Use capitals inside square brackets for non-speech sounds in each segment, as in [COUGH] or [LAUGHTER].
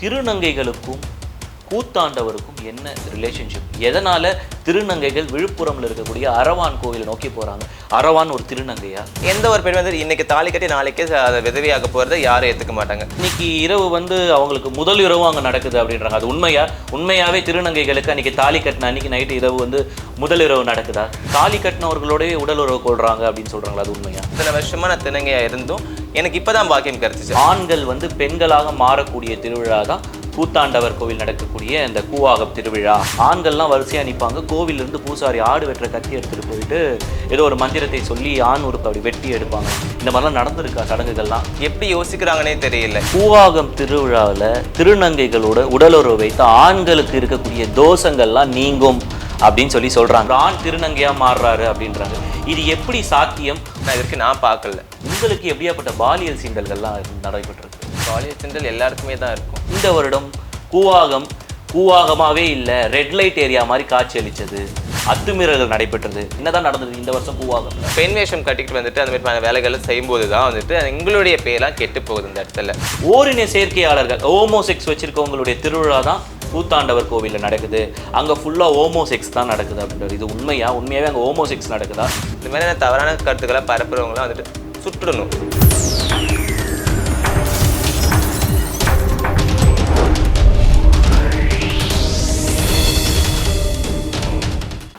திருநங்கைகளுக்கும் கூத்தாண்டவருக்கும் என்ன ரிலேஷன்ஷிப் எதனால திருநங்கைகள் விழுப்புரம்ல இருக்கக்கூடிய அரவான் கோவிலை நோக்கி போறாங்க? அரவான் ஒரு திருநங்கையா? எந்த ஒரு பெண் வந்து இன்னைக்கு தாலி கட்டி நாளைக்கே அதை விதவியாக போகிறத யாரும் ஏற்றுக்க மாட்டாங்க. இன்னைக்கு இரவு வந்து அவங்களுக்கு முதல் இரவும் அங்க நடக்குது அப்படின்றாங்க. அது உண்மையா? உண்மையாவே திருநங்கைகளுக்கு அன்னைக்கு தாலி கட்டின அன்னைக்கு நைட்டு இரவு வந்து முதல் இரவு நடக்குதா? தாலி கட்டினவர்களோடய உடல் உறவு கொள்றாங்க அப்படின்னு சொல்றாங்களா? அது உண்மையா? இத்தனை வருஷமா நான் திணங்கையா இருந்தும் எனக்கு இப்பதான் பாக்கியம் கிடைச்சிச்சு. ஆண்கள் வந்து பெண்களாக மாறக்கூடிய திருவிழா தான் கூத்தாண்டவர் கோவில் நடக்கக்கூடிய இந்த கூவாகம் திருவிழா. ஆண்கள்லாம் வரிசையா நிற்பாங்க கோவில்ல இருந்து பூசாரி ஆடு வெட்டுற கத்தி எடுத்துட்டு போயிட்டு ஏதோ ஒரு மந்திரத்தை சொல்லி ஆண் உறுப்பு அப்படி வெட்டி எடுப்பாங்க. இந்த மாதிரிலாம் நடந்திருக்கா சடங்குகள்லாம்? எப்படி யோசிக்கிறாங்கன்னே தெரியல. கூவாகம் திருவிழாவில் திருநங்கைகளோட உடலுறவு வைத்து ஆண்களுக்கு இருக்கக்கூடிய தோஷங்கள்லாம் நீங்கும் அப்படின்னு சொல்லி சொல்றாங்க. ஆண் திருநங்கையா மாறுறாரு அப்படின்றாங்க. இது எப்படி சாத்தியம்? நான் இதற்கு நான் பார்க்கல. உங்களுக்கு எப்படியாப்பட்ட பாலியல் சீண்டல்கள்லாம் நடைபெற்றிருக்கு? காலேஜ் சென்ட்ரல் எல்லாருக்குமே தான் இருக்கும். இந்த வருடம் கூவாகம் கூவாகமாவே இல்லை ரெட் லைட் ஏரியா மாதிரி காட்சி அளிச்சது. அத்துமீறல்கள் நடைபெற்றது. என்னதான் நடந்தது இந்த வருஷம் கூவாகம்ல பெண் வேஷம் கட்டிக்கிட்டு வந்துட்டு அந்த மாதிரி வேலைகளை செய்யும்போது தான் வந்துட்டு எங்களுடைய பேர்லாம் கெட்டு போகுது இந்த இடத்துல. ஓரின சேர்க்கையாளர்கள் ஓமோசெக்ஸ் வச்சிருக்கவங்களுடைய திருவிழா தான் கூத்தாண்டவர் கோவிலில் நடக்குது. அங்கே ஃபுல்லாக ஓமோசெக்ஸ் தான் நடக்குது அப்படின்றது. இது உண்மையா? உண்மையாகவே அங்கே ஓமோசெக்ஸ் நடக்குதா? இந்த மாதிரி தவறான கருத்துக்களை பரப்புறவங்களாம் வந்துட்டு சுட்டுடணும்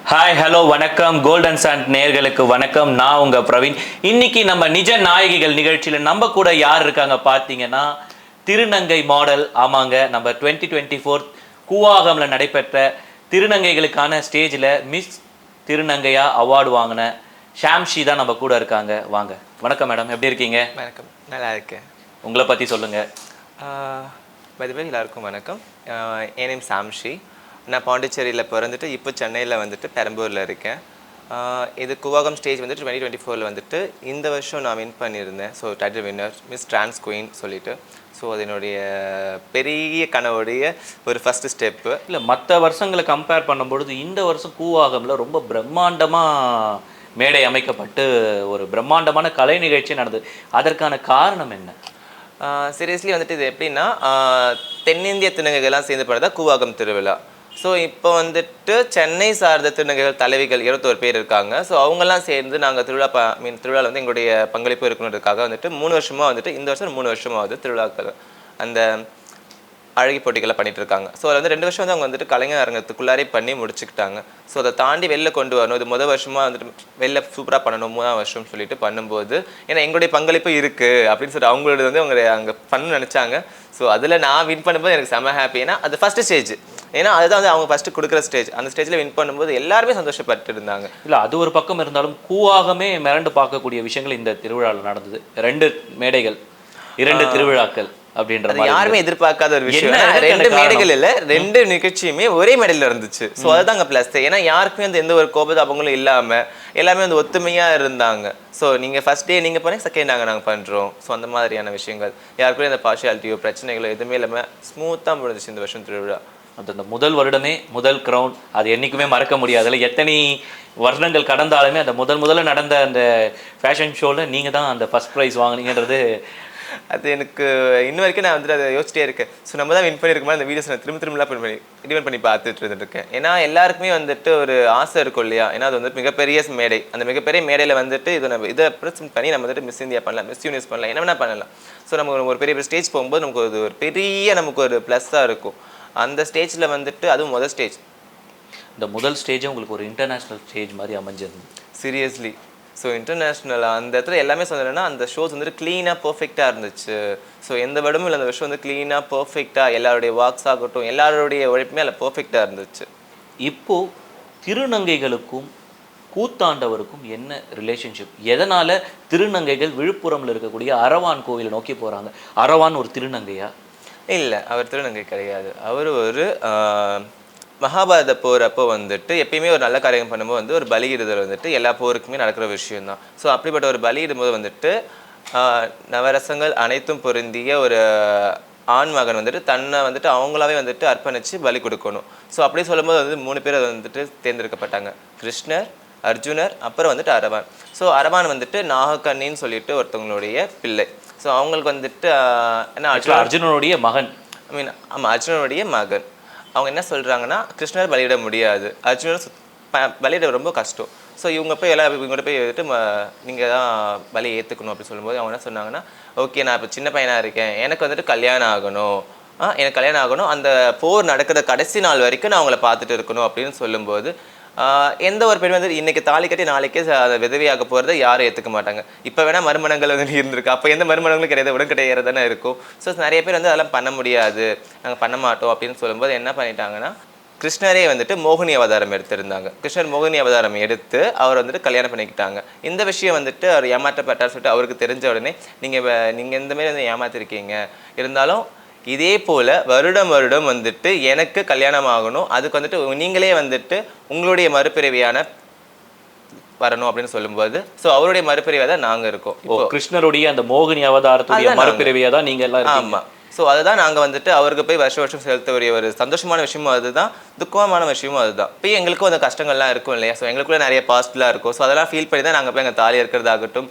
ஹாய் ஹலோ வணக்கம். கோல்டன் சாண்ட் நேர்களுக்கு வணக்கம். நான் உங்க பிரவீன். இன்னைக்கு நம்ம நிஜ நாயகிகள் நிகழ்ச்சியில நம்ம கூட யார் இருக்காங்க பார்த்தீங்கன்னா திருநங்கை மாடல் ஆமாங்க நம்ம டுவெண்ட்டி டுவெண்ட்டி ஃபோர் கூவாகம்ல நடைபெற்ற திருநங்கைகளுக்கான ஸ்டேஜில் மிஸ் திருநங்கையா அவார்டு வாங்கின ஷாம்ஷி தான் நம்ம கூட இருக்காங்க. வாங்க. வணக்கம் மேடம் எப்படி இருக்கீங்க? வணக்கம். நல்லா இருக்கேன். உங்களை பத்தி சொல்லுங்க. பதுவே எல்லாருக்கும் வணக்கம். என் நேம் சாம்ஷி நான் பாண்டிச்சேரியில் பிறந்துட்டு இப்போ சென்னையில் வந்துட்டு பெரம்பூரில் இருக்கேன். இது குவாகம் ஸ்டேஜ் வந்துட்டு டுவெண்ட்டி டுவெண்ட்டி ஃபோரில் வந்துட்டு இந்த வருஷம் நான் வின் பண்ணியிருந்தேன். So title winner miss trans queen சொல்லிட்டு. ஸோ அது என்னுடைய பெரிய கனவுடைய ஒரு ஃபஸ்ட்டு ஸ்டெப்பு இல்ல மற்ற வருஷங்களை கம்பேர் பண்ணும்பொழுது இந்த வருஷம் கூவாகம்ல ரொம்ப பிரம்மாண்டமா மேடை அமைக்கப்பட்டு ஒரு பிரம்மாண்டமான கலை நிகழ்ச்சி நடந்தது. அதற்கான காரணம் என்ன? சீரியஸ்லி வந்துட்டு இது எப்படின்னா தென்னிந்திய திருநங்கைகள்லாம் சேர்ந்து பண்ணதா கூவாகம் திருவிழா. ஸோ இப்போ வந்துட்டு சென்னை சார்ந்த திருநங்கைகள் தலைவிகள் இருபத்தோரு பேர் இருக்காங்க. ஸோ அவங்கெல்லாம் சேர்ந்து நாங்கள் திருவிழா ப மீன் திருவிழாவில் வந்து எங்களுடைய பங்களிப்பு இருக்கணுன்றதுக்காக வந்துட்டு மூணு வருஷமாக வந்துட்டு இந்த வருஷம் மூணு வருஷமாக வந்து திருவிழாக்கள் அந்த அழகி போட்டிகளை பண்ணிட்டு இருக்காங்க. ஸோ அதில் வந்து ரெண்டு வருஷம் வந்து அவங்க வந்துட்டு கலைஞர் அரங்கத்துக்குள்ளாரே பண்ணி முடிச்சுக்கிட்டாங்க. ஸோ அதை தாண்டி வெளில கொண்டு வரணும். இது முதல் வருஷமா வந்துட்டு வெளில சூப்பராக பண்ணணும் மூணாம் வருஷம் சொல்லிட்டு பண்ணும்போது ஏன்னா எங்களுடைய பங்களிப்பு இருக்குது அப்படின்னு சொல்லிட்டு அவங்களோட வந்து அவங்க அங்கே பண்ண நினச்சாங்க. ஸோ அதில் நான் வின் பண்ணும்போது எனக்கு செம ஹாப்பி ஏன்னா அது ஃபர்ஸ்ட் ஸ்டேஜ் ஏன்னா அதுதான் வந்து அவங்க ஃபர்ஸ்ட் கொடுக்குற ஸ்டேஜ் அந்த ஸ்டேஜில் வின் பண்ணும்போது எல்லாருமே சந்தோஷப்பட்டு இருந்தாங்க இல்ல அது ஒரு பக்கம் இருந்தாலும் கூவாகமே மிரண்டு பார்க்கக்கூடிய விஷயங்கள் இந்த திருவிழாவில் நடந்தது. ரெண்டு மேடைகள் இரண்டு திருவிழாக்கள் அப்படின்ற அது மாதிரி யாருமே எதிர்பார்க்காத ஒரு விஷயம். ரெண்டு? மேடைகள் இல்ல ரெண்டு நிகழ்ச்சியுமே ஒரே மேடையில இருந்துச்சு. ஸோ அதுதாங்க ப்ளஸ் ஏன்னா யாருக்குமே வந்து எந்த ஒரு கோபதாபங்களும் இல்லாம எல்லாமே வந்து ஒத்துமையா இருந்தாங்க. ஸோ நீங்க ஃபர்ஸ்ட் டே நீங்க பண்ணி செகண்ட் நாங்க நாங்க பண்றோம். ஸோ அந்த மாதிரியான விஷயங்கள். யாருக்குமே இந்த பார்ஷியாலிட்டியோ பிரச்சனைகளோ எதுவுமே இல்லாம ஸ்மூத்தா முடிஞ்சிச்சு இந்த வருஷம் திருவிழா. அது அந்த முதல் வருடமே முதல் கிரவுன் அது என்றைக்குமே மறக்க முடியாதுல்ல எத்தனை வருடங்கள் கடந்தாலுமே அந்த முதல் முதல்ல நடந்த அந்த ஃபேஷன் ஷோவில் நீங்கள் தான் அந்த ஃபர்ஸ்ட் ப்ரைஸ் வாங்கினீங்கன்றது அது எனக்கு இன்ன வரைக்கும் நான் வந்துட்டு அதை யோசிச்சிட்டே இருக்கேன். ஸோ நம்ம தான் வின் பண்ணியிருக்கோமா அந்த வீடியோஸ் நான் திரும்ப திரும்பலாம் பண்ணி ரிவன் பண்ணி பார்த்துட்டு இருந்துருக்கேன் ஏன்னா எல்லாருக்குமே வந்துட்டு ஒரு ஆசை இருக்கும் இல்லையா? ஏன்னா அது வந்து மிகப்பெரிய மேடை. அந்த மிகப்பெரிய மேடையில் வந்துட்டு இதை நம்ம இதை ப்ரெசென்ட் பண்ணி நம்ம வந்துட்டு மிஸ் இந்தியா பண்ணலாம் மிஸ் யூனிவர்ஸ் பண்ணலாம். என்ன வேணால் பண்ணலாம். ஸோ நம்ம ஒரு பெரிய ஸ்டேஜ் போகும்போது நமக்கு ஒரு பெரிய நமக்கு ஒரு ப்ளஸ்ஸாக இருக்கும். அந்த ஸ்டேஜில் வந்துட்டு அதுவும் முதல் ஸ்டேஜ். இந்த முதல் ஸ்டேஜே உங்களுக்கு ஒரு இன்டர்நேஷ்னல் ஸ்டேஜ் மாதிரி அமைஞ்சது. சீரியஸ்லி ஸோ இன்டர்நேஷ்னலாக அந்த இடத்துல எல்லாமே சொன்னேன்னா அந்த ஷோஸ் வந்துட்டு க்ளீனாக பர்ஃபெக்டாக இருந்துச்சு. ஸோ எந்த விடமும் இல்லை. அந்த விஷயம் வந்து க்ளீனாக பர்ஃபெக்டாக எல்லாருடைய வாக்ஸ் ஆகட்டும் எல்லாருடைய உழைப்புமே அதில் பர்ஃபெக்டாக இருந்துச்சு. இப்போ திருநங்கைகளுக்கும் கூத்தாண்டவருக்கும் என்ன ரிலேஷன்ஷிப் எதனால திருநங்கைகள் விழுப்புரம்ல இருக்கக்கூடிய அரவான் கோவிலை நோக்கி போறாங்க? அரவான் ஒரு திருநங்கையா? இல்லை அவர் திருநங்கை கிடையாது. அவர் ஒரு மகாபாரத போர் அப்போ வந்துட்டு எப்பயுமே ஒரு நல்ல காரியம் பண்ணும்போது வந்து ஒரு பலியிடுதல் வந்துட்டு எல்லா போருக்குமே நடக்கிற விஷயம்தான். ஸோ அப்படிப்பட்ட ஒரு பலியிடும்போது வந்துட்டு நவரசங்கள் அனைத்தும் பொருந்திய ஒரு ஆண் மகன் வந்துட்டு தன்னை வந்துட்டு அவங்களாவே வந்துட்டு அர்ப்பணித்து பலி கொடுக்கணும். ஸோ அப்படி சொல்லும்போது வந்து மூணு பேர் வந்துட்டு தேர்ந்தெடுக்கப்பட்டாங்க. கிருஷ்ணர் அர்ஜுனர் அப்புறம் வந்துட்டு அரவான். ஸோ அரவான் வந்துட்டு நாகக்கண்ணின்னு சொல்லிட்டு ஒருத்தவங்களுடைய பிள்ளை. ஸோ அவங்களுக்கு வந்துட்டு என்ன ஆக்சுவலாக அர்ஜுனனுடைய மகன். மீன் ஆமாம் அர்ஜுனனுடைய மகன். அவங்க என்ன சொல்கிறாங்கன்னா கிருஷ்ணர் பலியிட முடியாது. அர்ஜுனர் பலியிட ரொம்ப கஷ்டம். ஸோ இவங்க போய் எல்லாம் இவங்க போய் எடுத்து நீங்கள் தான் பலி ஏற்றுக்கணும் அப்படின்னு சொல்லும்போது அவங்க என்ன சொன்னாங்கன்னா ஓகே நான் இப்போ சின்ன பையனாக இருக்கேன். எனக்கு வந்துட்டு கல்யாணம் ஆகணும். எனக்கு கல்யாணம் ஆகணும். அந்த போர் நடக்கிற கடைசி நாள் வரைக்கும் நான் அவங்கள பார்த்துட்டு இருக்கணும். அப்படின்னு சொல்லும்போது எந்த ஒரு பெண் வந்து இன்னைக்கு தாலி கட்டி நாளைக்கே அதை விதவியாக போகிறத யாரும் ஏற்றுக்க மாட்டாங்க. இப்போ வேணால் மறுமணங்கள் வந்து [LAUGHS] இருந்திருக்கு. அப்போ எந்த மறுமணங்களும் கிடையாது. உடன்கட்டை தானே இருக்கும். ஸோ நிறைய பேர் வந்து அதெல்லாம் பண்ண முடியாது. நாங்கள் பண்ண மாட்டோம் அப்படின்னு சொல்லும்போது என்ன பண்ணிட்டாங்கன்னா கிருஷ்ணரே வந்துட்டு மோகினி அவதாரம் எடுத்திருந்தாங்க. கிருஷ்ணர் மோகினி அவதாரம் எடுத்து அவர் வந்துட்டு கல்யாணம் பண்ணிக்கிட்டாங்க. இந்த விஷயம் வந்துட்டு அவர் ஏமாற்றப்பட்டார் சொல்லிட்டு அவருக்கு தெரிஞ்ச உடனே நீங்கள் நீங்கள் இந்த மாதிரி வந்து ஏமாத்திருக்கீங்க? இருந்தாலும் இதே போல வருடம் வருடம் வந்துட்டு எனக்கு கல்யாணம் ஆகணும் அதுக்கு வந்துட்டு நீங்களே வந்துட்டு உங்களுடைய மறுபிறவியான வரணும் அப்படின்னு சொல்லும்போது ஸோ அவருடைய மறுபிறவியாக தான் நாங்கள் இருக்கோம் ஓ கிருஷ்ணருடைய அந்த மோகினி அவதாரத்துடைய அதுதான் நாங்க. மறுபிறவியா தான் நீங்க எல்லாம் இருக்கீங்க. ஆமா. ஸோ அதுதான் நாங்கள் வந்துட்டு அவருக்கு போய் வருஷம் வருஷம் செலுத்தக்கூடிய ஒரு சந்தோஷமான விஷயமும் அதுதான் துக்கமான விஷயமும் அதுதான். இப்போ எங்களுக்கும் அந்த கஷ்டங்கள்லாம் இருக்கும் இல்லையா? ஸோ எங்களுக்குள்ள நிறைய பாசிட்டிவ்லாம் இருக்கும். ஸோ அதெல்லாம் ஃபீல் பண்ணி தான் நாங்கள் போய் எங்கள் தாலி இருக்கிறதாகட்டும்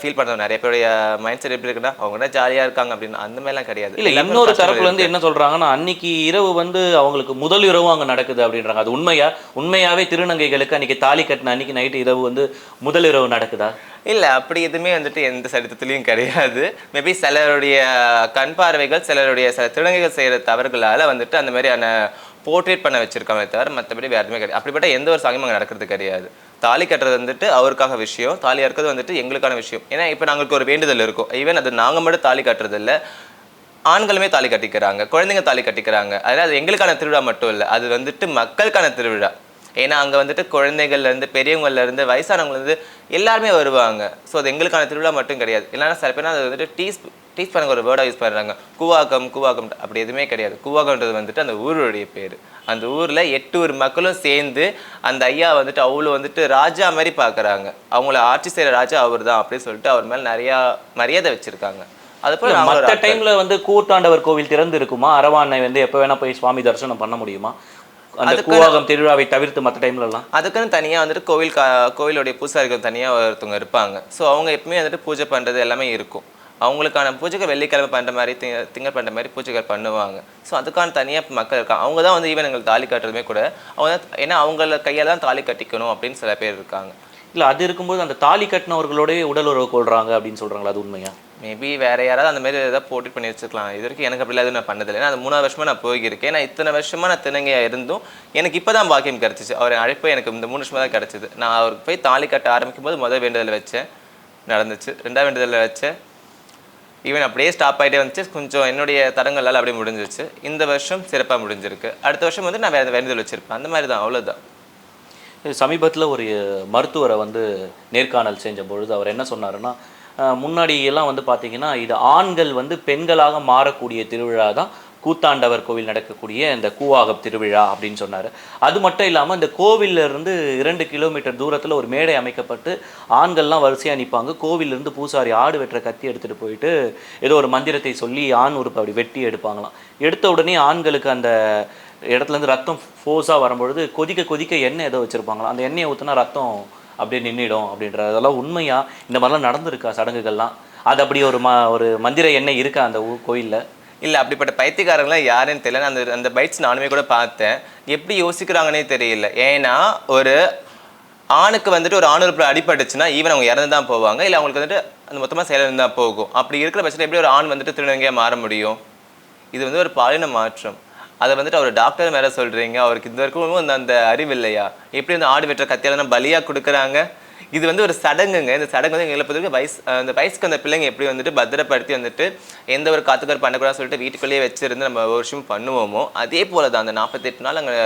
ஃபீல் பண்ணுறோம் நிறைய பேருடைய மைண்ட் செட் எப்படி இருக்குன்னா அவங்க ஜாலியாக இருக்காங்க அப்படின்னு. அந்த மாதிரிலாம் கிடையாது. இல்ல இன்னொரு கஷ்டங்கள் தரப்புல இருந்து என்ன சொல்றாங்கன்னா அன்னைக்கு இரவு வந்து அவங்களுக்கு முதல் இரவு அங்க நடக்குது அப்படின்றாங்க. அது உண்மையா? உண்மையாவே திருநங்கைகளுக்கு அன்னைக்கு தாலி கட்டின அன்னைக்கு நைட்டு இரவு வந்து முதல் இரவு நடக்குதா? இல்லை அப்படி எதுவுமே வந்துட்டு எந்த சரித்திரத்துலையும் கிடையாது. மேபி சிலருடைய கண் பார்வைகள் சிலருடைய சில திருநங்கைகள் செய்கிற தவறுகளால் வந்துட்டு அந்த மாதிரியான போர்ட்ரேட் பண்ண வச்சிருக்காங்க தவிர மற்றபடி வேறு எதுவுமே கிடையாது. அப்படிப்பட்ட எந்த ஒரு சாங்கியும் அங்கே நடக்கிறது கிடையாது. தாலி கட்டுறது வந்துட்டு அவருக்காக விஷயம். தாலி அறுக்கிறது வந்துட்டு எங்களுக்கான விஷயம். ஏன்னா இப்போ நாங்களுக்கு ஒரு வேண்டுதல் இருக்கும். ஈவன் அது நாங்கள் மட்டும் தாலி கட்டுறது இல்லை ஆண்களுமே தாலி கட்டிக்கிறாங்க குழந்தைங்க தாலி கட்டிக்கிறாங்க. அதனால் அது எங்களுக்கான திருவிழா மட்டும் இல்லை அது வந்துட்டு மக்களுக்கான திருவிழா. ஏன்னா அங்கே வந்துட்டு குழந்தைகள்ல இருந்து பெரியவங்கள்ல இருந்து வயசானவங்கள்ல இருந்து எல்லாருமே வருவாங்க. ஸோ அது எங்களுக்கான திருவிழா மட்டும் கிடையாது. இல்லைன்னா சில பேர் அது வந்துட்டு டீஸ் டீஸ் பண்ணுங்க ஒரு வேர்டாக யூஸ் பண்ணுறாங்க கூவாக்கம் கூவாக்கம் அப்படி எதுவுமே கிடையாது. கூவாக்கம்ன்றது வந்துட்டு அந்த ஊருடைய பேர். அந்த ஊரில் எட்டு ஊர் மக்களும் சேர்ந்து அந்த ஐயா வந்துட்டு அவ்வளோ வந்துட்டு ராஜா மாதிரி பார்க்குறாங்க அவங்கள ஆட்சி செய்கிற ராஜா அவர் தான் அப்படின்னு சொல்லிட்டு அவர் மேலே நிறையா மரியாதை வச்சிருக்காங்க. அது போல நாங்களும் ஒரு மற்ற. டைம்ல வந்து கூத்தாண்டவர் கோவில் திறந்து இருக்குமா அரவானை வந்து எப்ப வேணா போய் சுவாமி தரிசனம் பண்ண முடியுமா? அந்த கூவாகம் திருவிழாவை தவிர்த்து மற்ற டைம்ல எல்லாம் அதுக்குன்னு தனியாக வந்துட்டு கோவில் கா கோவிலுடைய பூசாரிகள் தனியாக ஒருத்தவங்க இருப்பாங்க. ஸோ அவங்க எப்பவுமே வந்துட்டு பூஜை பண்ணுறது எல்லாமே இருக்கும். அவங்களுக்கான பூஜைகள் வெள்ளிக்கிழமை பண்ணுற மாதிரி திங்க திங்கள் பண்ணுற மாதிரி பூஜைகள் பண்ணுவாங்க. ஸோ அதுக்கான தனியாக மக்கள் இருக்காங்க. அவங்க தான் வந்து ஈவன் எங்களுக்கு தாலி கட்டுறதுமே கூட அவங்க ஏன்னா அவங்கள கையால் தான் தாலி கட்டிக்கணும் அப்படின்னு சில பேர் இருக்காங்க. இல்ல அது இருக்கும்போது அந்த தாலி கட்டினவர்களோடய உடல் உறவு கொள்றாங்க அப்படின்னு சொல்றாங்களா? அது உண்மையா? மேபி வேற யாராவது அந்த மாதிரி ஏதாவது போட்டு பண்ணி வச்சிருக்கலாம். இது வரைக்கும் எனக்கு அப்படிலாம் எதுவும் நான் பண்ணதில்லை. ஏன்னா அது மூணாவது வருஷமா நான் போயிருக்கேன் நான் இத்தனை வருஷமா நான் திருநங்கையா இருந்தும் எனக்கு இப்பதான் பாக்கியம் கிடைச்சிச்சு. அவர் அழைப்பு எனக்கு இந்த மூணு வருஷமா தான் கிடைச்சது. நான் அவருக்கு போய் தாலி கட்ட ஆரம்பிக்கும் போது முதல் வேண்டுதல் வச்சேன் நடந்துச்சு. ரெண்டாவது வேண்டுதல் வச்சேன் ஈவன் அப்படியே ஸ்டாப் ஆகிட்டே வந்துச்சு. கொஞ்சம் என்னுடைய தரங்களால் அப்படியே முடிஞ்சிருச்சு. இந்த வருஷம் சிறப்பாக முடிஞ்சிருக்கு. அடுத்த வருஷம் வந்து நான் வேறு வேண்டுதல் வச்சிருப்பேன். அந்த மாதிரி தான். அவ்வளோதான் சமீபத்தில் ஒரு மருத்துவரை வந்து நேர்காணல் செஞ்ச பொழுது அவர் என்ன சொன்னாருன்னா முன்னாடியெல்லாம் வந்து பார்த்தீங்கன்னா இது ஆண்கள் வந்து பெண்களாக மாறக்கூடிய திருவிழா தான் கூத்தாண்டவர் கோவில் நடக்கக்கூடிய இந்த கூவாகம் திருவிழா அப்படின்னு சொன்னார். அது மட்டும் இல்லாமல் இந்த கோவில்ல இருந்து இரண்டு கிலோமீட்டர் தூரத்தில் ஒரு மேடை அமைக்கப்பட்டு ஆண்கள்லாம் வரிசையாக நிற்பாங்க கோவிலிருந்து பூசாரி ஆடு வெட்டுற கத்தி எடுத்துகிட்டு போயிட்டு ஏதோ ஒரு மந்திரத்தை சொல்லி ஆண் உறுப்பு அப்படி வெட்டி எடுப்பாங்களாம். எடுத்த உடனே ஆண்களுக்கு அந்த இடத்துலேருந்து ரத்தம் ஃபோர்ஸாக வரும்பொழுது கொதிக்க கொதிக்க எண்ணெய் ஏதோ வச்சுருப்பாங்களாம். அந்த எண்ணெயை ஊற்றினா ரத்தம் அப்படியே நின்றுடும் அப்படின்ற அதெல்லாம் உண்மையா? இந்த மாதிரிலாம் நடந்திருக்கா சடங்குகள்லாம்? அது அப்படி ஒரு ம ஒரு மந்திர எண்ணெய் இருக்கா அந்த கோயிலில்? இல்லை அப்படிப்பட்ட பைத்தியக்காரங்களாம் யாருன்னு தெரியல. நான் அந்த அந்த பைட்ஸ் நானுமே கூட பார்த்தேன். எப்படி யோசிக்கிறாங்கன்னே தெரியல. ஏன்னா ஒரு ஆணுக்கு வந்துட்டு ஒரு ஆணுறுப்பில் அடிபட்டுச்சுன்னா ஈவன் அவங்க இறந்து தான் போவாங்க. இல்லை அவங்களுக்கு வந்துட்டு அந்த மொத்தமாக செயலிருந்து தான் போகும். அப்படி இருக்கிற பட்சத்தில் எப்படி ஒரு ஆண் வந்துட்டு திருநங்கையாக மாற முடியும்? இது வந்து ஒரு பாலின மாற்றம். அதை வந்துட்டு அவர் டாக்டர் மேலே சொல்கிறீங்க அவருக்கு இந்த வரைக்கும் அந்த அந்த அறிவு இல்லையா? எப்படி அந்த ஆடு வெட்டுற கத்தியால பலியாக கொடுக்குறாங்க? இது வந்து ஒரு சடங்குங்க. இந்த சடங்கு வந்து எங்களை பொறுத்தவரைக்கும் வயசு அந்த வயசுக்கு அந்த பிள்ளைங்க எப்படி வந்துட்டு பத்திரப்படுத்தி வந்துட்டு எந்த ஒரு காத்துக்கார் பண்ணக்கூடாதுன்னு சொல்லிட்டு வீட்டுக்குள்ளேயே வச்சிருந்து நம்ம ஒரு வருஷம் பண்ணுவோமோ அதே போல தான் அந்த நாற்பத்தெட்டு நாள் அங்கே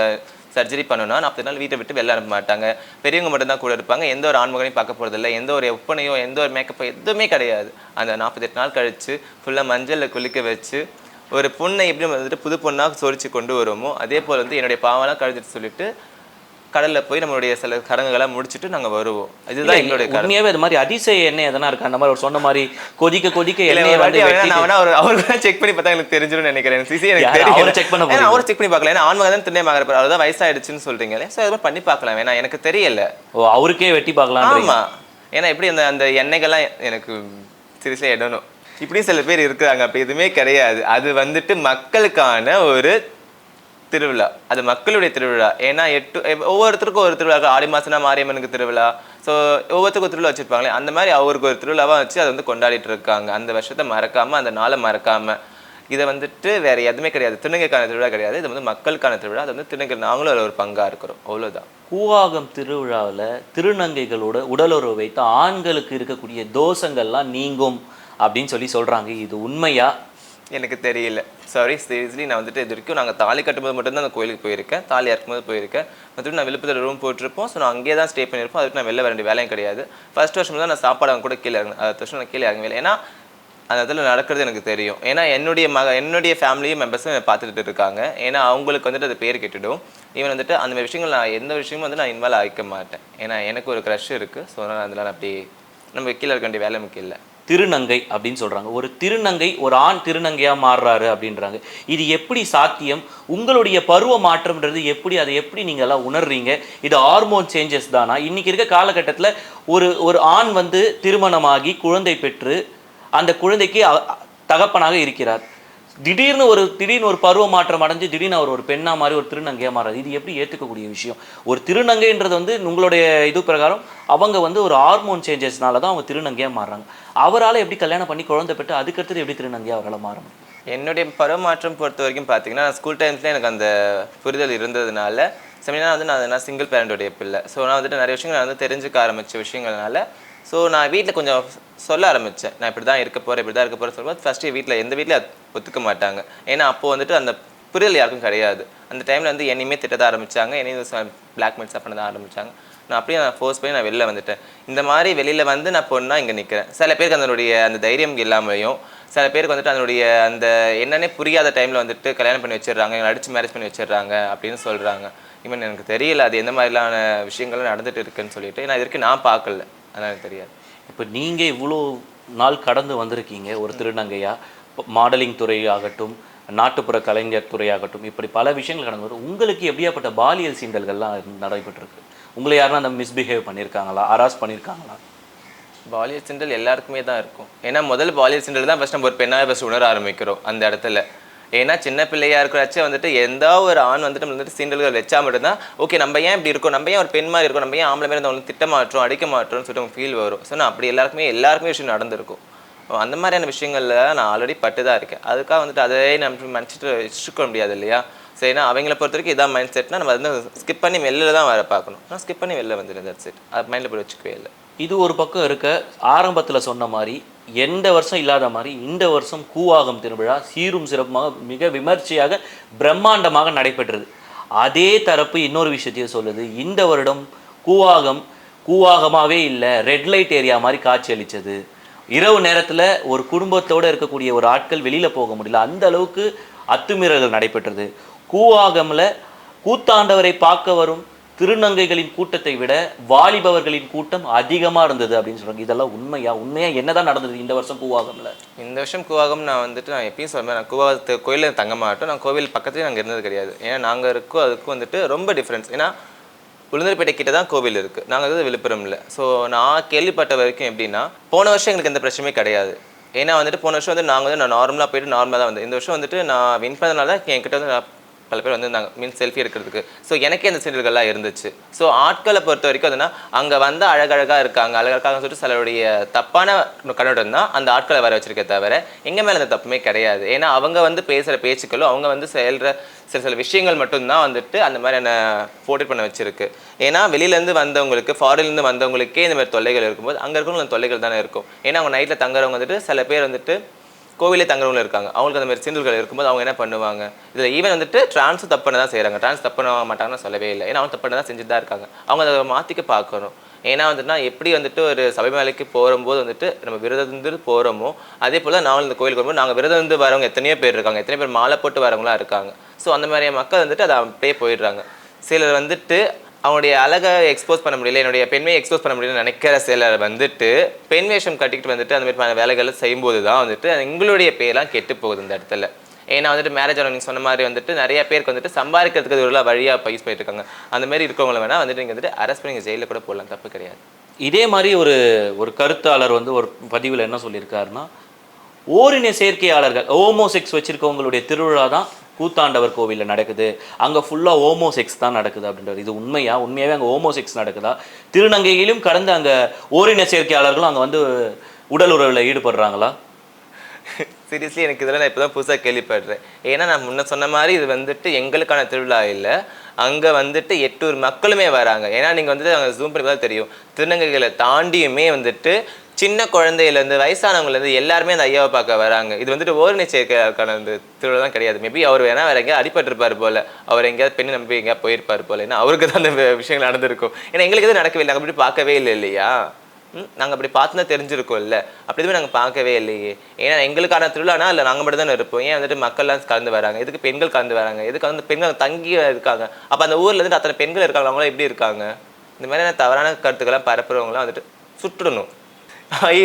சர்ஜரி பண்ணணும்னா நாற்பது நாள் வீட்டை விட்டு வெளில அனுப்ப மாட்டாங்க. பெரியவங்க மட்டும்தான் கூட இருப்பாங்க. எந்த ஒரு ஆண்மகனையும் பார்க்க போகிறதில்ல எந்த ஒரு ஒப்பனையோ எந்த ஒரு மேக்கப்போ எதுவுமே கிடையாது. அந்த நாற்பத்தெட்டு நாள் கழித்து ஃபுல்லாக மஞ்சளில் குளிக்க வச்சு ஒரு பொண்ணை எப்படி வந்துட்டு புது பொண்ணாக சொரிச்சு கொண்டு வருவோமோ அதே போல் வந்து என்னுடைய பாவெல்லாம் கழிச்சிட்டு சொல்லிட்டு கடல்ல போய் நம்மளுடைய சில கடங்குகளாம் முடிச்சுட்டு நாங்க வருவோம் இதுதான் எங்களுடைய கடமை உண்மையாவே அது மாதிரி அதிசய எண்ணெய் எதனா இருக்கா அந்த மாதிரி அவர் சொன்ன மாதிரி கொதிக்க கொதிக்க எண்ணெயை ஒரு வந்து நான் வேணா அவரு- அவருக்கு check பண்ணி பார்த்தா எனக்கு தெரிஞ்சிரும்னு நினைக்கிறேன். சிசி எனக்கு. அவரை check பண்ண ஏன்னா, போறீங்க? அவரை check பண்ணி பார்க்கல. ஏன்னா, ஆண்மகன் தான் திருநங்கை ஆகறப்ப அவர்தான் வயசாயிடுச்சுன்னு சொல்றீங்களே. So, அது பண்ணி பார்க்கலாம். வேணா, எனக்கு தெரியல. ஓ அவருக்கே வெட்டி பார்க்கலான்றீங்க ஆமா. ஏன்னா, எப்படி அந்த அந்த எண்ணெய்கள்லாம் எனக்கு seriously I இப்படியும் இப்படி சில பேர் இருக்கிறாங்க. அப்படி எதுவுமே கிடையாது. அது வந்துட்டு மக்களுக்கான ஒரு திருவிழா. அது மக்களுடைய திருவிழா. ஏன்னா எட்டு ஒவ்வொருத்தருக்கும் ஒரு திருவிழா. ஆடி மாசம்னா மாரியம்மனுக்கு திருவிழா. ஸோ ஒவ்வொருத்தருக்கும் திருவிழா வச்சிருப்பாங்களே அந்த மாதிரி அவருக்கு ஒரு திருவிழாவாக வச்சு அதை வந்து கொண்டாடிட்டு இருக்காங்க. அந்த வருஷத்தை மறக்காம அந்த நாளை மறக்காம. இதை வந்துட்டு வேற எதுவுமே கிடையாது. திருநங்கைக்கான திருவிழா கிடையாது. இது வந்து மக்களுக்கான திருவிழா. அது வந்து திருநங்கை நாங்களும் அதில் ஒரு பங்காக இருக்கிறோம். அவ்வளோதான் கூவாகம் திருவிழாவில் திருநங்கைகளோட உடலுறவு வைத்து ஆண்களுக்கு இருக்கக்கூடிய தோஷங்கள்லாம் நீங்கும். அப்படின்னு சொல்லி சொல்கிறாங்க இது உண்மையா? எனக்கு தெரியல. சாரி சீரியஸ்லி நான் வந்துட்டு இது வரைக்கும் நாங்கள் தாலி கட்டும்போது மட்டும்தான் அந்த கோயிலுக்கு போயிருக்கேன். தாலி இறக்கும்போது போயிருக்கேன். மற்றபடி நான் விழுப்புரத்தில் ரூம் போட்டிருப்போம். ஸோ நான் அங்கேயே தான் ஸ்டே பண்ணியிருப்போம். அதுக்கு நான் வெளில வேண்டிய வேலையும் கிடையாது. ஃபர்ஸ்ட் வருஷம் தான் நான் சாப்பாடு அவங்க கூட கீழே இறங்க அடுத்த வருஷம் நான் கீழே இறங்கவே ஏன்னா அந்த இடத்துல நடக்கிறது எனக்கு தெரியும். ஏன்னா என்னுடைய மக என்னுடைய ஃபேமிலியும் மெம்பர்ஸும் பார்த்துட்டு இருக்காங்க. ஏன்னா அவங்களுக்கு வந்துட்டு அது பேர் கெட்டுடும். ஈவன் வந்துட்டு அந்த மாதிரி விஷயங்கள் நான் எந்த விஷயமும் வந்து நான் இன்வால்வ் ஆகிக்க மாட்டேன். ஏன்னா எனக்கு ஒரு க்ரஷ் இருக்குது ஸோ அதனால் அதெல்லாம் அப்படி நம்ம கீழே இருக்க வேண்டிய வேலை நமக்கு இல்லை. திருநங்கை அப்படின்னு சொல்றாங்க. ஒரு திருநங்கை ஒரு ஆண் திருநங்கையா மாறுறாரு அப்படின்றாங்க. இது எப்படி சாத்தியம்? உங்களுடைய பருவ மாற்றம்ன்றது எப்படி? அதை எப்படி நீங்க எல்லாம் உணர்றீங்க? இது ஹார்மோன் சேஞ்சஸ் தானா? இன்னைக்கு இருக்க காலகட்டத்தில் ஒரு ஒரு ஆண் வந்து திருமணமாகி குழந்தை பெற்று அந்த குழந்தைக்கு தகப்பனாக இருக்கிறார். திடீர்னு ஒரு திடீர்னு ஒரு பருவ மாற்றம் அடைஞ்சு திடீர்னு அவர் ஒரு பெண்ணா மாதிரி ஒரு திருநங்கையாக மாறாது இது எப்படி ஏற்றுக்கக்கூடிய விஷயம்? ஒரு திருநங்கைன்றது வந்து உங்களுடைய இது பிரகாரம் அவங்க வந்து ஒரு ஹார்மோன் சேஞ்சஸ்னால தான் அவங்க திருநங்கையாக மாறுறாங்க. அவரால் எப்படி கல்யாணம் பண்ணி குழந்தை பெற்று அதுக்கடுத்தது எப்படி திருநங்கையாக அவரால் மாறும் என்னுடைய என்னுடைய பருவமாற்றம் பொறுத்த வரைக்கும் பார்த்தீங்கன்னா ஸ்கூல் டைம்ஸில் எனக்கு அந்த புரிதல் இருந்ததுனால செமினா வந்து நான் நான் சிங்கிள் பேரண்டோடைய பிள்ளை. ஸோ நான் வந்துட்டு நிறைய விஷயங்கள் நான் வந்து தெரிஞ்சுக்க ஆரம்பித்த விஷயங்கள்னால ஸோ நான் வீட்டில் கொஞ்சம் சொல்ல ஆரம்பித்தேன் நான் இப்படி தான் இருக்க போகிறேன் இப்படி தான் இருக்க போகிறேன் சொல்லும்போது ஃபஸ்ட்டு வீட்டில் எந்த வீட்டில் அது ஒத்துக்க மாட்டாங்க. ஏன்னா அப்போது வந்துட்டு அந்த புரியல் யாருக்கும் கிடையாது. அந்த டைமில் வந்து என்னையுமே திட்டத ஆரம்பித்தாங்க என்னையும் பிளாக்மெயில்ஸ் பண்ண தான் ஆரம்பிச்சாங்க. நான் அப்படியே நான் ஃபோர்ஸ் பண்ணி நான் வெளில வந்துட்டேன். இந்த மாதிரி வெளியில் வந்து நான் பொண்ணா இங்கே நிற்கிறேன் சில பேருக்கு அதனுடைய அந்த தைரியம் இல்லாமலையும் சில பேருக்கு வந்துட்டு அதனுடைய அந்த என்னன்னே புரியாத டைமில் வந்துட்டு கல்யாணம் பண்ணி வச்சிடுறாங்க எங்களை அடித்து மேரேஜ் பண்ணி வச்சிடுறாங்க அப்படின்னு சொல்கிறாங்க ஈவன் எனக்கு தெரியல அது எந்த மாதிரிலான விஷயங்கள் நடந்துட்டு இருக்குன்னு சொல்லிட்டு. நான் இது வரைக்கும் நான் பார்க்கல. எனக்கு தெரியாது. இப்போ நீங்கள் இவ்வளோ நாள் கடந்து வந்திருக்கீங்க ஒரு திருநங்கையா மாடலிங் துறையாகட்டும் நாட்டுப்புற கலைஞர் துறையாகட்டும் இப்படி பல விஷயங்கள் கடந்து வரும் உங்களுக்கு எப்படியாப்பட்ட பாலியல் சீண்டல்கள்லாம் நடைபெற்றிருக்கு? உங்களை யாருன்னா அந்த மிஸ்பிஹேவ் பண்ணியிருக்காங்களா அராஸ் பண்ணியிருக்காங்களா பாலியல் சிண்டல் எல்லாருக்குமே தான் இருக்கும். ஏன்னா முதல் பாலியல் சிண்டல் தான் ஃபஸ்ட் நம்ம ஒரு பெண்ணாக ஃபஸ்ட் உணர ஆரம்பிக்கிறோம் அந்த இடத்துல. ஏன்னா சின்ன பிள்ளையாக இருக்கிறாச்சும் வந்துட்டு எந்த ஒரு ஆண் வந்துட்டு நம்ம வந்துட்டு சீண்டல்கள் வச்சா மட்டும்தான் ஓகே நம்ம ஏன் இப்படி இருக்கோம்? நம்ம ஏன் ஒரு பெண் மாதிரி இருக்கும்? நம்ம ஏன் ஆம்பளை மாதிரி இருந்தவங்க திட்ட மாட்டோம் அடிக்க மாட்டோம்னு சொல்லிட்டு ஃபீல் வரும். ஸோ நான் அப்படி எல்லாருக்குமே எல்லாருக்குமே விஷயம் நடந்திருக்கும். அந்த மாதிரியான விஷயங்களில் நான் ஆல்ரெடி பட்டு தான் இருக்கேன். அதுக்காக வந்துட்டு அதே நம்ம நினச்சிட்டு வச்சுக்க முடியாது இல்லையா? சரி ஏன்னா அவங்கள பொறுத்த வரைக்கும் இதான் மைண்ட் செட்னா நம்ம வந்து ஸ்கிப் பண்ணி வெளில தான் வர பார்க்கணும். ஆனால் ஸ்கிப் பண்ணி வெளில வந்துடுறேன் தட்ஸ் இட் அது மைண்டில் போய் வச்சுக்கவே இல்லை. இது ஒரு பக்கம் இருக்க ஆரம்பத்தில் சொன்ன மாதிரி எந்த வருஷம் இல்லாத மாதிரி இந்த வருஷம் கூவாகம் திருவிழா சீரும் சிறப்புமாக மிக விமர்சையாக பிரம்மாண்டமாக நடைபெற்றது. அதே தரப்பு இன்னொரு விஷயத்தையும் சொல்லுது. இந்த வருடம் கூவாகம் கூவாகமாகவே இல்லை ரெட் லைட் ஏரியா மாதிரி காட்சி அளித்தது இரவு நேரத்தில் ஒரு குடும்பத்தோடு இருக்கக்கூடிய ஒரு ஆட்கள் வெளியில் போக முடியல. அந்த அளவுக்கு அத்துமீறல்கள் நடைபெற்றது. கூவாகமில் கூத்தாண்டவரை பார்க்க வரும் திருநங்கைகளின் கூட்டத்தை விட வாலிபவர்களின் கூட்டம் அதிகமாக இருந்தது அப்படின்னு சொல்கிறாங்க இதெல்லாம் உண்மையா? உண்மையா என்னதான் நடந்தது இந்த வருஷம் கூவாகமில்? இந்த வருஷம் கூவாகம் நான் வந்துட்டு நான் எப்பயும் சொல்லுவேன் நான் கூவாகத்து கோயிலில் தங்க மாட்டோம் நான் கோவில் பக்கத்துலேயே நாங்கள் இருந்தது கிடையாது. ஏன்னா நாங்கள் இருக்கோம் அதுக்கும் வந்துட்டு ரொம்ப டிஃப்ரென்ஸ் ஏன்னா உளுந்தர்பேட்டை கிட்ட தான் கோவில் இருக்குது நாங்கள் இது விழுப்புரம் இல்லை ஸோ நான் கேள்விப்பட்ட வரைக்கும் எப்படின்னா போன வருஷம் எங்களுக்கு எந்த பிரச்சனையும் கிடையாது. ஏன்னா வந்துட்டு போன வருஷம் வந்து நாங்கள் வந்து நான் நார்மலாக போயிட்டு நார்மலாக தான் வந்தேன். இந்த வருஷம் வந்துட்டு நான் வின் பண்ணதுனால தான் என்கிட்ட வந்து நான் பல பேர் வந்திருந்தாங்க மீன் செல்ஃபி எடுக்கிறதுக்கு. ஸோ எனக்கே அந்த சீரியல்கள்லாம் இருந்துச்சு. ஸோ ஆட்களை பொறுத்த வரைக்கும் அதுனா அங்கே வந்து அழகழகாக இருக்காங்க. அழகழகாக சொல்லிட்டு சிலருடைய தப்பான கண்ணோட்டம் தான் அந்த ஆட்களை வர வச்சிருக்க தவிர எங்கள் மேலே அந்த தப்புமே கிடையாது. ஏன்னா அவங்க வந்து பேசுகிற பேச்சுக்களும் அவங்க வந்து செயல்ற சில சில விஷயங்கள் மட்டும்தான் வந்துட்டு அந்த மாதிரியான போர்ட்ரேட் பண்ண வச்சிருக்கு. ஏன்னா வெளியிலேருந்து வந்தவங்களுக்கு ஃபாரின்லேருந்து வந்தவங்களுக்கே இந்த மாதிரி தொல்லைகள் இருக்கும்போது அங்கே இருக்கிறவங்களுக்கு தொல்லைகள் தானே இருக்கும். ஏன்னா அவங்க நைட்டில் தங்குறவங்க வந்துட்டு சில பேர் வந்துட்டு கோவிலே தங்குறவங்களும் இருக்காங்க. அவங்களுக்கு அந்த மாதிரி சிந்தல்கள் இருக்கும்போது அவங்க என்ன பண்ணுவாங்க? இதில் ஈவன் வந்துட்டு ட்ரான்ஸ் தப்பு பண்ண தான் செய்கிறாங்க ட்ரான்ஸ் தப்பு பண்ண மாட்டாங்கன்னு சொல்லவே இல்லை. ஏன்னா அவங்க தப்பு பண்ண தான் செஞ்சுட்டு தான் இருக்காங்க. அவங்க அதை மாற்றிக்க பார்க்கணும். ஏன்னா வந்துட்டுனா எப்படி வந்துட்டு ஒரு சபரிமலைக்கு போகும்போது வந்துட்டு நம்ம விரதம் இருந்து போகிறோமோ அதே போல் நாங்கள் இந்த கோயிலுக்கு வரும்போது நாங்கள் விரதம் இருந்து வரவங்க எத்தனையோ பேர் இருக்காங்க. எத்தனை பேர் மாலை போட்டு வரவங்களாம் இருக்காங்க. ஸோ அந்த மாதிரி மக்கள் வந்துட்டு அதை அப்படியே போயிடுறாங்க. சிலர் வந்துட்டு அவனுடைய அழகை எக்ஸ்போஸ் பண்ண முடியல என்னுடைய பெண்மையை எக்ஸ்போஸ் பண்ண முடியல நினைக்கிற சிலர் வந்துட்டு பெண் வேஷம் கட்டிக்கிட்டு வந்துட்டு அந்த மாதிரி வேலைகளை செய்யும்போது தான் வந்துட்டு எங்களுடைய பேரெலாம் கெட்டு போகுது இந்த இடத்துல. ஏன்னா வந்துட்டு மேரேஜ் நீங்கள் சொன்ன மாதிரி வந்துட்டு நிறைய பேருக்கு வந்துட்டு சம்பாதிக்கிறதுக்கு ஒரு வழியாக யூஸ் பண்ணிட்டு இருக்காங்க. அந்த மாதிரி இருக்கவங்கள வேணால் வந்துட்டு நீங்கள் வந்துட்டு அரெஸ்ட் பண்ணி ஜெயிலில் கூட போடலாம் தப்பு கிடையாது. இதே மாதிரி ஒரு ஒரு கருத்தாளர் வந்து ஒரு பதிவில் என்ன சொல்லியிருக்காருன்னா ஓரின சேர்க்கையாளர்கள் ஓமோசெக்ஸ் வச்சுருக்கவங்களுடைய திருவிழா தான் கூத்தாண்டவர் கோவிலில் நடக்குது. அங்கே ஃபுல்லாக ஓமோசெக்ஸ் தான் நடக்குது அப்படின்றது இது உண்மையா? உண்மையாகவே அங்கே ஓமோசெக்ஸ் நடக்குதா? திருநங்கையிலும் கடந்து அங்கே ஓரின சேர்க்கையாளர்களும் அங்கே வந்து உடல் உறவில் ஈடுபடுறாங்களா? சீரியஸ்லி எனக்கு இதெல்லாம் நான் இப்போ தான் புதுசாக கேள்விப்படுறேன். ஏன்னா நான் முன்ன சொன்ன மாதிரி இது வந்துட்டு எங்களுக்கான திருவிழா இல்லை. அங்கே வந்துட்டு எட்டூர் மக்களுமே வராங்க. ஏன்னா நீங்கள் வந்துட்டு அங்கே ஜூம் பண்ணி தான் தெரியும். திருநங்கைகளை தாண்டியுமே வந்துட்டு சின்ன குழந்தையிலேருந்து வயசானவங்கலேருந்து எல்லாருமே அந்த ஐயாவை பார்க்க வராங்க. இது வந்துட்டு ஓரணி சேர்க்கைக்கான அந்த திருவிழா தான் கிடையாது. மேபி அவர் வேணா வேற எங்கேயாவது அடிபட்டிருப்பார் போல. அவர் எங்கேயாவது பெண் நம்பி எங்கேயாவது போயிருப்பார் போல. ஏன்னா அவருக்கு தான் அந்த விஷயங்கள் நடந்திருக்கும். ஏன்னா எங்களுக்கு எதுவும் நடக்கவே இல்லை. நாங்கள் அப்படி பார்க்கவே இல்லை இல்லையா? ம்? நாங்கள் அப்படி பார்த்து தான் தெரிஞ்சிருக்கோம்ல. அப்படி எதுவுமே நாங்கள் பார்க்கவே இல்லையே. ஏன்னா எங்களுக்கான திருவிழானா இல்லை நாங்கள் மட்டும் தானே இருப்போம். ஏன் வந்துட்டு மக்கள்லாம் கலந்து வராங்க? எதுக்கு பெண்கள் கலந்து வராங்க? எதுக்கு வந்து பெண்கள் தங்கி இருக்காங்க? அப்போ அந்த ஊரில் இருந்து அத்தனை பெண்கள் இருக்காங்க அவங்களாம் எப்படி இருக்காங்க? இந்த மாதிரியான தவறான கருத்துக்கெல்லாம் பரப்புறவங்களாம் வந்துட்டு சுட்டுடணும்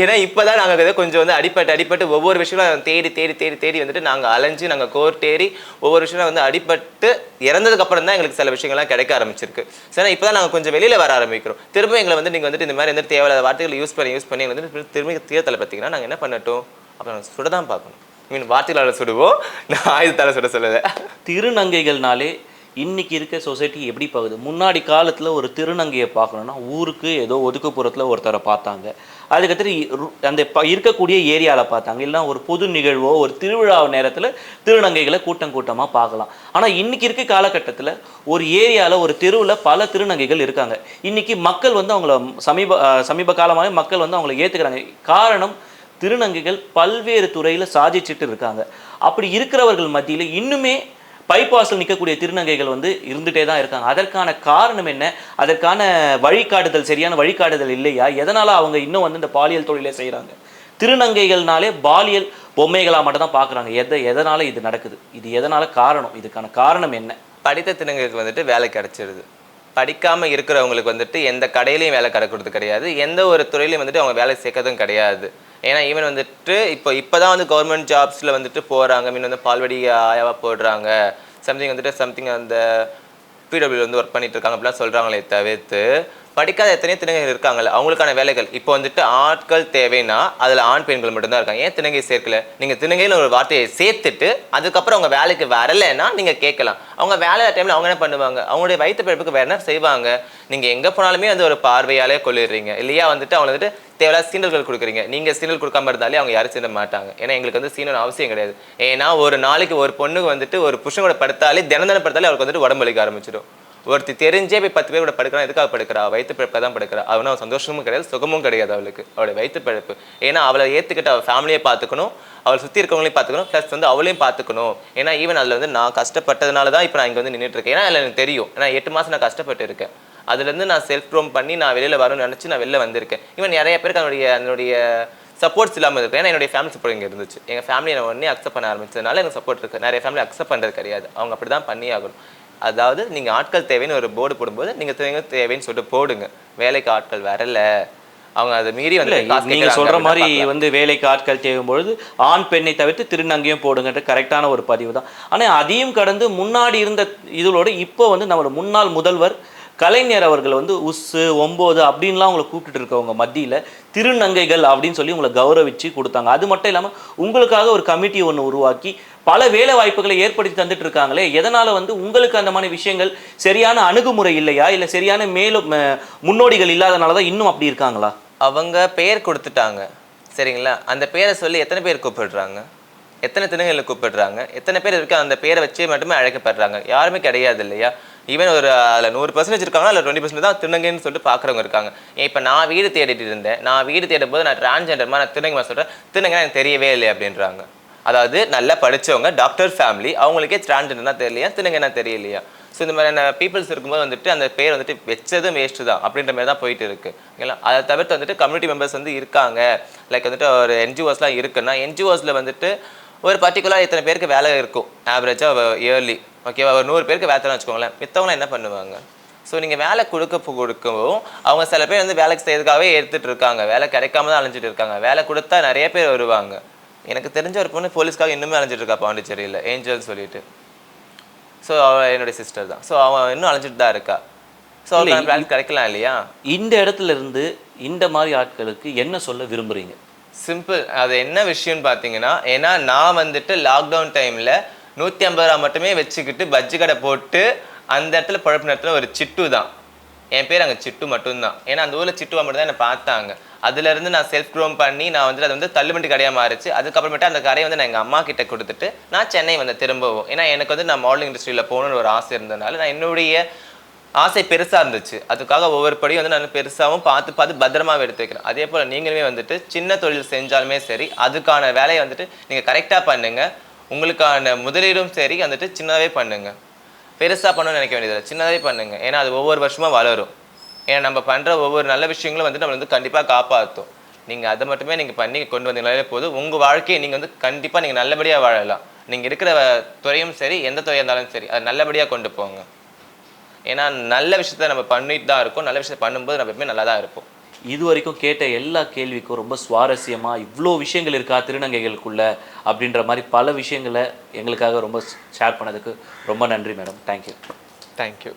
ஏன்னா இப்போதான் நாங்கள் இதை கொஞ்சம் வந்து அடிப்பட்டு அடிப்பட்டு ஒவ்வொரு விஷயங்களும் தேடி தேடி தேடி தேடி வந்துட்டு நாங்கள் அலைஞ்சு நாங்கள் கோர்ட்டேறி ஏறி ஒவ்வொரு விஷயம் வந்து அடிப்பட்டு இறந்ததுக்கப்புறம் தான் எங்களுக்கு சில விஷயங்கள்லாம் கிடைக்க ஆரம்பிச்சிருக்கு. சரி இப்போ தான் நாங்கள் கொஞ்சம் வெளியில் வர ஆரம்பிக்கிறோம். திரும்ப எங்களை வந்து நீங்கள் வந்துட்டு இந்த மாதிரி வந்து தேவையில்லாத வார்த்தைகளை யூஸ் பண்ணி யூஸ் பண்ணி வந்துட்டு வந்து திரும்ப தீரத்தலை பார்த்தீங்கன்னா நாங்கள் என்ன பண்ணட்டும்? அப்புறம் நாங்கள் சுட தான் பார்க்கணும் மீன் வார்த்தைகளால் சுடுவோம். நான் ஆயுதத்தால் சுட சொல்லலை. திருநங்கைகள்னாலே இன்னைக்கு இருக்க சொசைட்டி எப்படி போகுது? முன்னாடி காலத்தில் ஒரு திருநங்கையை பார்க்கணுன்னா ஊருக்கு ஏதோ ஒதுக்குப்புறத்தில் ஒருத்தரை பார்த்தாங்க. அதுக்கடுத்து அந்த இருக்கக்கூடிய ஏரியாவில் பார்த்தாங்க. இல்லைன்னா ஒரு பொது நிகழ்வோ ஒரு திருவிழா நேரத்தில் திருநங்கைகளை கூட்டம் கூட்டமாக பார்க்கலாம். ஆனால் இன்றைக்கி இருக்க காலகட்டத்தில் ஒரு ஏரியாவில் ஒரு தெருவில் பல திருநங்கைகள் இருக்காங்க. இன்றைக்கி மக்கள் வந்து அவங்கள சமீப சமீப காலமாக மக்கள் வந்து அவங்கள ஏற்றுக்கிறாங்க காரணம் திருநங்கைகள் பல்வேறு துறையில் சாதிச்சுட்டு இருக்காங்க. அப்படி இருக்கிறவர்கள் மத்தியில் இன்னுமே பைபாஸில் நிற்கக்கூடிய திருநங்கைகள் வந்து இருந்துகிட்டே தான் இருக்காங்க. அதற்கான காரணம் என்ன? அதற்கான வழிகாட்டுதல் சரியான வழிகாட்டுதல் இல்லையா? எதனால் அவங்க இன்னும் வந்து இந்த பாலியல் தொழிலை செய்கிறாங்க திருநங்கைகள்னாலே பாலியல் பொம்மைகளாக மட்டும் தான் பார்க்குறாங்க எதை எதனால் இது நடக்குது? இது எதனால் காரணம்? இதுக்கான காரணம் என்ன? படித்த திருநங்கைக்கு வந்துட்டு வேலை கிடச்சிடுது படிக்காமல் இருக்கிறவங்களுக்கு வந்துட்டு எந்த கடையிலையும் வேலை கிடைக்கிறது கிடையாது. எந்த ஒரு துறையிலையும் வந்துட்டு அவங்க வேலை சேர்க்கறதும் கிடையாது. ஏன்னா ஈவன் வந்துட்டு இப்போ இப்போ தான் வந்து கவர்மெண்ட் ஜாப்ஸில் வந்துட்டு போகிறாங்க மீன் வந்து பால்வடி ஆயாவாக போடுறாங்க. சம்திங் வந்துட்டு சம்திங் அந்த பிடபிள்யூ வந்து ஒர்க் பண்ணிட்டு இருக்காங்க அப்படிலாம் சொல்கிறாங்களே தவிர்த்து படிக்காத எத்தனையோ திணைகள் இருக்காங்கல்ல அவங்களுக்கான வேலைகள். இப்போ வந்துட்டு ஆட்கள் தேவைன்னா அதில் ஆண் பெண்கள் மட்டும்தான் இருக்காங்க. ஏன் திணங்கை சேர்க்கல? நீங்கள் திணங்கையில் ஒரு வார்த்தையை சேர்த்துட்டு அதுக்கப்புறம் அவங்க வேலைக்கு வரலைன்னா நீங்கள் கேட்கலாம். அவங்க வேலை டைமில் அவங்க என்ன பண்ணுவாங்க? அவங்களுடைய வயிற்று பிழப்புக்கு வேறு என்ன செய்வாங்க? நீங்கள் எங்கே போனாலுமே வந்து ஒரு பார்வையாலே கொள்ளிடுறீங்க. இல்லையா? வந்துட்டு அவங்க வந்துட்டு தேவையில்லாத சீனல்கள் கொடுக்குறீங்க. நீங்கள் சீனல் கொடுக்காம இருந்தாலே அவங்க யாரும் சீன மாட்டாங்க. ஏன்னா எங்களுக்கு வந்து சீனல் அவசியம் கிடையாது. ஏன்னா ஒரு நாளைக்கு ஒரு பொண்ணுக்கு வந்துட்டு ஒரு புருஷன் கூட படுத்தாலே தினம் தினம் படுத்தாலே அவருக்கு வந்துட்டு உடம்பு வலிக்க ஆரம்பிச்சிடும். ஒருத்தி தெரிஞ்சே போய் பத்து பேர் கூட படுக்கிறான் எதுக்காக படுக்கிறா? வயிற்று பிழப்பை தான் படுக்கிறா. அவன் சந்தோஷமும் கிடையாது சுகமும் கிடையாது அவளுக்கு. அவளுடைய வயிற்று பிழப்பு ஏன்னா அவளை ஏற்றுக்கிட்டு அவள் ஃபேமிலியை பார்த்துக்கணும் அவளை சுற்றி இருக்கவங்களையும் பார்த்துக்கணும் ப்ளஸ் வந்து அவளையும் பார்த்துக்கணும். ஏன்னா ஈவன் அதில் வந்து நான் கஷ்டப்பட்டதுனால தான் இப்போ நான் இங்கே வந்து நின்றுட்டு இருக்கேன். ஏன்னா அதில் எனக்கு தெரியும். ஏன்னா எட்டு மாதம் நான் கஷ்டப்பட்டு இருக்கேன். அதுலேருந்து நான் செல்ஃப் ப்ரோம் பண்ணி நான் வெளியில் வரணும்னு நினச்சி நான் வெளில வந்திருக்கேன். ஈவன் நிறைய பேருக்கு அதனுடைய அதனுடைய சப்போர்ட்ஸ் இல்லாமல் இருக்கு. ஏன்னா என்னுடைய ஃபேமிலி சப்போர்ட் இங்கே இருந்துச்சு. எங்கள் ஃபேமிலி நான் உடனே அக்செப்ட் பண்ண ஆரம்பிச்சதுனால எனக்கு சப்போர்ட் இருக்குது நிறைய ஃபேமிலி அக்செப்ட் பண்ணுறது கிடையாது. அவங்க அப்படி தான் பண்ணி ஆகணும். அதாவது நீங்கள் ஆட்கள் தேவைன்னு ஒரு போர்டு போடும்போது நீங்கள் தேவை தேவைன்னு சொல்லிட்டு போடுங்க. வேலைக்கு ஆட்கள் வரல. அவங்க அதை மீறி வந்து நீங்க சொல்ற மாதிரி. வந்து வேலைக்கு ஆட்கள் தேவையும் பொழுது ஆண் பெண்ணை தவிர்த்து திருநங்கையும் போடுங்கன்ற கரெக்டான ஒரு பதிவு தான். ஆனா அதையும் கடந்து முன்னாடி இருந்த இதோட இப்போ வந்து நம்மளோட முன்னாள் முதல்வர் கலைஞர் அவர்கள் வந்து உஸ்ஸு ஒம்போது அப்படின்லாம் உங்களை கூப்பிட்டுட்டு இருக்கவங்க மத்தியில திருநங்கைகள் அப்படின்னு சொல்லி உங்களை கௌரவிச்சு கொடுத்தாங்க. அது மட்டும் இல்லாம உங்களுக்காக ஒரு கமிட்டி ஒன்று உருவாக்கி பல வேலை வாய்ப்புகளை ஏற்படுத்தி தந்துட்டு இருக்காங்களே எதனால வந்து உங்களுக்கு அந்த மாதிரி விஷயங்கள் சரியான அணுகுமுறை இல்லையா? இல்லை சரியான மேலும் முன்னோடிகள் இல்லாதனால தான் இன்னும் அப்படி இருக்காங்களா? அவங்க பெயர் கொடுத்துட்டாங்க. சரிங்களா? அந்த பேரை சொல்லி எத்தனை பேர் கூப்பிடுறாங்க? எத்தனை தினங்களில் கூப்பிடுறாங்க? எத்தனை பேர் இருக்கு அந்த பேரை வச்சு மட்டுமே அழைக்கப்படுறாங்க. யாருமே கிடையாது இல்லையா? ஈவன் ஒரு அதில் நூறு பர்சன்டேஜ் இருக்காங்க அதில் டுவெண்ட்டி பர்சன்ட் தான் திருநங்கைன்னு சொல்லிட்டு பார்க்குறவங்க இருக்காங்க. இப்போ நான் வீடு தேடிட்டு இருந்தேன். நான் வீடு தேடும் போது நான் டிரான்ஸ்ஜெண்டர்மா நான் திருநங்கை சொல்கிறேன் திருநங்கை எனக்கு தெரியவே இல்லை அப்படின்றாங்க. அதாவது நல்லா படித்தவங்க டாக்டர் ஃபேமிலி அவங்களுக்கே டிரான்ஸ்ஜெண்டர்னா தெரியலையா திருநங்கைனா தெரியலையா? ஸோ இந்த மாதிரியான பீப்புள்ஸ் இருக்கும்போது வந்துட்டு அந்த பேர் வந்துட்டு வச்சதும் வேஸ்ட்டு தான் அப்படின்ற மாதிரி தான் போயிட்டு இருக்கு. ஓகேங்களா அதை தவிர்த்து வந்துட்டு கம்யூனிட்டி மெம்பர்ஸ் வந்து இருக்காங்க. லைக் வந்துட்டு ஒரு என்ஜிஓஸ்லாம் இருக்குன்னா என்ஜிஓஸில் வந்துட்டு ஒரு பர்டிகுலர் இத்தனை பேருக்கு வேலை இருக்கும்? ஆவரேஜாக இயர்லி ஓகேவா ஒரு நூறு பேருக்கு வேலை வச்சுக்கோங்களேன். மித்தவங்களாம் என்ன பண்ணுவாங்க? ஸோ நீங்கள் வேலை கொடுக்க கொடுக்கவும் அவங்க சில பேர் வந்து வேலைக்கு செய்யறதுக்காகவே எடுத்துகிட்டு இருக்காங்க. வேலை கிடைக்காம தான் அலைஞ்சிட்டு இருக்காங்க. வேலை கொடுத்தா நிறைய பேர் வருவாங்க. எனக்கு தெரிஞ்ச ஒரு பொண்ணு போலீஸ்க்காக இன்னுமே அலைஞ்சிட்டு இருக்கா பாண்டிச்சேரியில் ஏஞ்சல் சொல்லிட்டு. ஸோ அவள் என்னுடைய சிஸ்டர் தான். ஸோ அவன் இன்னும் அலைஞ்சிட்டு தான் இருக்கா. ஸோ அவளுக்கு வேலை கிடைக்கலாம் இல்லையா? இந்த இடத்துல இருந்து இந்த மாதிரி ஆட்களுக்கு என்ன சொல்ல விரும்புறீங்க? சிம்பிள் அது என்ன விஷயம்னு பார்த்தீங்கன்னா ஏன்னா நான் வந்துட்டு லாக்டவுன் டைமில் நூற்றி ஐம்பது ரூபா மட்டுமே வச்சுக்கிட்டு பஜ்ஜி கடை போட்டு அந்த இடத்துல பழப்பு நேரத்தில் ஒரு சிட்டு தான். என் பேர் அங்கே சிட்டு மட்டும்தான். ஏன்னா அந்த ஊரில் சிட்டுவா மட்டும் தான் என்னை பார்த்தாங்க. அதுலேருந்து நான் செல்ஃப் க்ரோம் பண்ணி நான் வந்து அது வந்து தள்ளுமண்டி கடையாக மாறிச்சு. அதுக்கப்புறமேட்டு அந்த கடையை வந்து நான் எங்கள் அம்மா கிட்ட கொடுத்துட்டு நான் சென்னை வந்து திரும்பவும். ஏன்னா எனக்கு வந்து நான் மாடலிங் இண்டஸ்ட்ரியில் போகணுன்னு ஒரு ஆசை இருந்ததுனால நான் என்னுடைய ஆசை பெருசாக இருந்துச்சு. அதுக்காக ஒவ்வொரு படியும் வந்து நான் பெருசாகவும் பார்த்து பார்த்து பத்திரமாக எடுத்து வைக்கிறேன். அதே போல் நீங்களுமே வந்துட்டு சின்ன தொழில் செஞ்சாலுமே சரி அதுக்கான வேலையை வந்துட்டு நீங்கள் கரெக்டாக பண்ணுங்கள் உங்களுக்கான முதலீடும் சரி வந்துட்டு சின்னதாகவே பண்ணுங்கள் பெருசாக பண்ணணும்னு நினைக்க வேண்டியதில்லை. சின்னதாகவே பண்ணுங்க. ஏன்னா அது ஒவ்வொரு வருஷமும் வளரும். ஏன்னா நம்ம பண்ணுற ஒவ்வொரு நல்ல விஷயங்களும் வந்து நம்மளை வந்து கண்டிப்பாக காப்பாற்றும் நீங்கள் அதை மட்டுமே நீங்கள் பண்ணி கொண்டு வந்தீங்கனாலே போதும். உங்கள் வாழ்க்கையை நீங்கள் வந்து கண்டிப்பாக நீங்கள் நல்லபடியாக வாழலாம். நீங்கள் இருக்கிற துறையும் சரி எந்த துறையாக இருந்தாலும் சரி அதை நல்லபடியாக கொண்டு போங்க. ஏன்னா நல்ல விஷயத்த நம்ம பண்ணிட்டு தான் இருக்கோம். நல்ல விஷயத்த பண்ணும்போது நம்ம எப்பவுமே நல்லா தான் இருப்போம். இது வரைக்கும் கேட்ட எல்லா கேள்விக்கும் ரொம்ப சுவாரஸ்யமா இவ்வளோ விஷயங்கள் இருக்கா திருநங்கைகளுக்குள்ள அப்படின்ற மாதிரி பல விஷயங்களை எங்களுக்காக ரொம்ப ஷேர் பண்ணதுக்கு ரொம்ப நன்றி மேடம். Thank you thank you